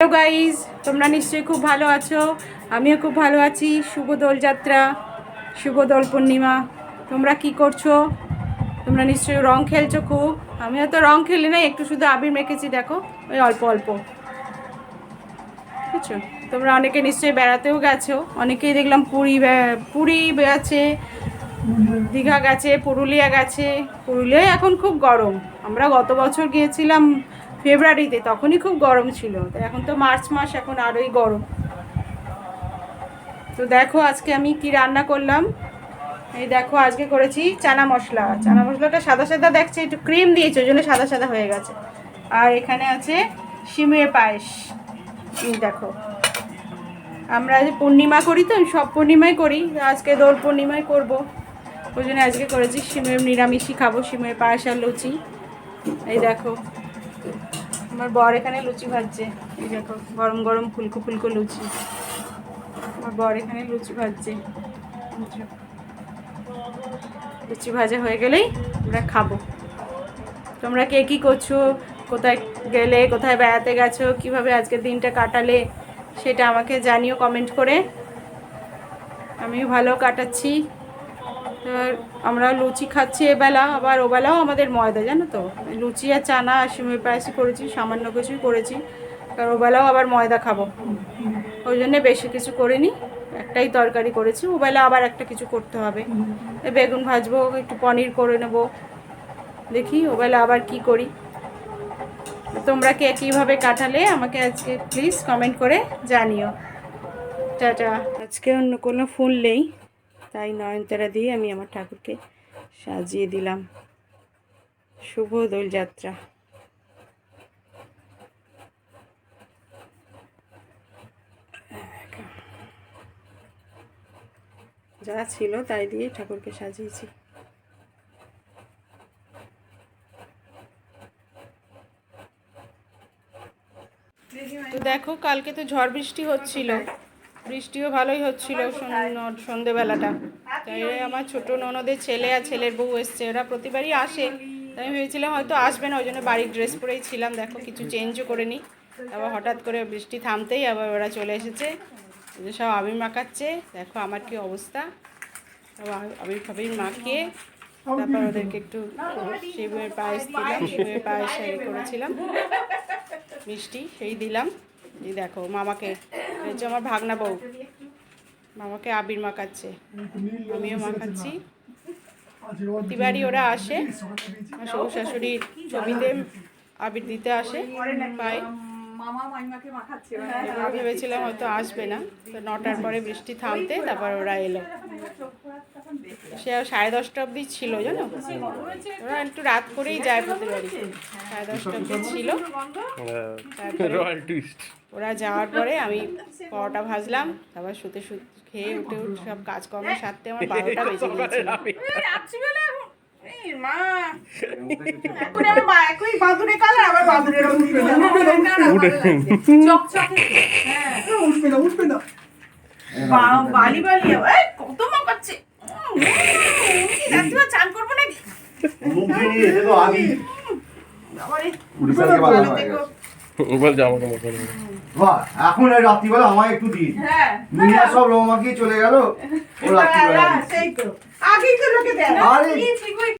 Hello guys তোমরা নিশ্চয়ই খুব ভালো আছো। আমিও খুব ভালো আছি। শুভ দোলযাত্রা, শুভ দোল পূর্ণিমা। তোমরা কি করছ? তোমরা নিশ্চয়ই রং খেলছো খুব। আমিও তো রং খেলি না একটু শুধু আবির মেখেছি, দেখো। ওই অল্প অল্প। বুঝছ? তোমরা অনেকে নিশ্চয়ই বেড়াতেও গেছো। অনেকেই দেখলাম পুরী পুরী গেছে দীঘা গেছে, পুরুলিয়া গেছে। পুরুলিয়ায় এখন খুব গরম। আমরা গত বছর গিয়েছিলাম ফেব্রুয়ারিতে তখনই খুব গরম ছিল। তো এখন তো মার্চ মাস, এখন আরোই গরম। তো দেখো আজকে আমি কি রান্না করলাম। এই দেখো আজকে করেছি চানা মশলা। চানা মশলাটা সাদা সাদা দেখছে, একটু ক্রিম দিয়েছে, ওই জন্য সাদা সাদা হয়ে গেছে। আর এখানে আছে সিমের পায়েস। দেখো। আমরা যে পূর্ণিমা করি তো সব পূর্ণিমায় করি। আজকে দোল পূর্ণিমায় করব। ওই জন্য আজকে করেছি সিমের নিরামিষই খাব সিমের পায়েস আর লুচি। এই দেখো। আমার বর এখানে লুচি ভাজছে। এই দেখো, গরম গরম ফুলকো ফুলকো লুচি। আমার বর এখানে লুচি ভাজছে। লুচি ভাজা হয়ে গেলেই আমরা খাব। তোমরা কে কী করছ? কোথায় গেলে? কোথায় বেড়াতে গেছো? কীভাবে আজকের দিনটা কাটালে? সেটা আমাকে জানিও কমেন্ট করে। আমিও ভালো কাটাচ্ছি। আমরা লুচি খাচ্ছি এবেলা আবার ওবেলাও আমাদের ময়দা, জানো তো? লুচি আর চানা আর সিমের পায়েসই করেছি, সামান্য কিছুই করেছি। কারণ ওবেলাও আবার ময়দা খাব। ওই জন্যে বেশি কিছু করিনি, একটাই তরকারি করেছি। ওবেলা আবার একটা কিছু করতে হবে। বেগুন ভাজবো, একটু পনির করে নেব। দেখি ওবেলা আবার কি করি। তোমরা কে কীভাবে কাটালে আমাকে আজকে প্লিজ কমেন্ট করে জানিও। টাটা। আজকে অন্য কোনো ফুল নেই। তাই নয়নতারা দিয়ে আমি আমার ঠাকুরকে সাজিয়ে দিলাম। শুভ দোলযাত্রা। যা ছিল তাই দিয়ে ঠাকুরকে সাজিয়েছি। দেখো, কালকে তো ঝড় বৃষ্টি হচ্ছিল। বৃষ্টিও ভালোই হচ্ছিল সন- সন্ধেবেলাটা। তাই আমার ছোট ননদের ছেলে আর ছেলের বউ এসছে ওরা প্রতিবারই আসে। তাই আমি ভেবেছিলাম হয়তো আসবে না ওই জন্য বাড়ির ড্রেস পরেই ছিলাম। দেখো কিছু চেঞ্জও করে নিই আবার হঠাৎ করে বৃষ্টি থামতেই আবার ওরা চলে এসেছে। সব আবির মাখাচ্ছে। দেখো আমার কি অবস্থা। সব আবি- আবির ফাবির মাখিয়ে তারপর ওদেরকে একটু শিবের পায়েস দিলাম শিবের পায়েস করেছিলাম। মিষ্টি সেই দিলাম। এই দেখো মামাকে এই হচ্ছে আমার ভাগনা বউ। মামাকে আবির মাখাচ্ছে। আমিও মাখাচ্ছি। প্রতিবারই ওরা আসে। শ্বশুর শাশুড়ির ছবিতে আবির দিতে আসে। পায়। এবার ভেবেছিলাম হয়তো আসবে না। তো নটার পরে বৃষ্টি থামতে তারপর ওরা এলো। সে সাড়ে দশটা অবধি ছিল জানো? ওরা একটু রাত করেই যায় প্রতিবারই। সাড়ে দশটা অবধি ছিল। তারপরে ওরা যাওয়ার পরে আমি পরোটা ভাজলাম তারপর শুতে শুতে খেয়ে উঠে উঠে সব কাজকর্ম সারতে আমার বারোটা বেজে গিয়েছিল। বালি বালি কত চান করব নাকি এখন রাত্রিবেলা আমায় একটু দিন হ্যাঁ সব রোমাকিয়ে চলে গেল ও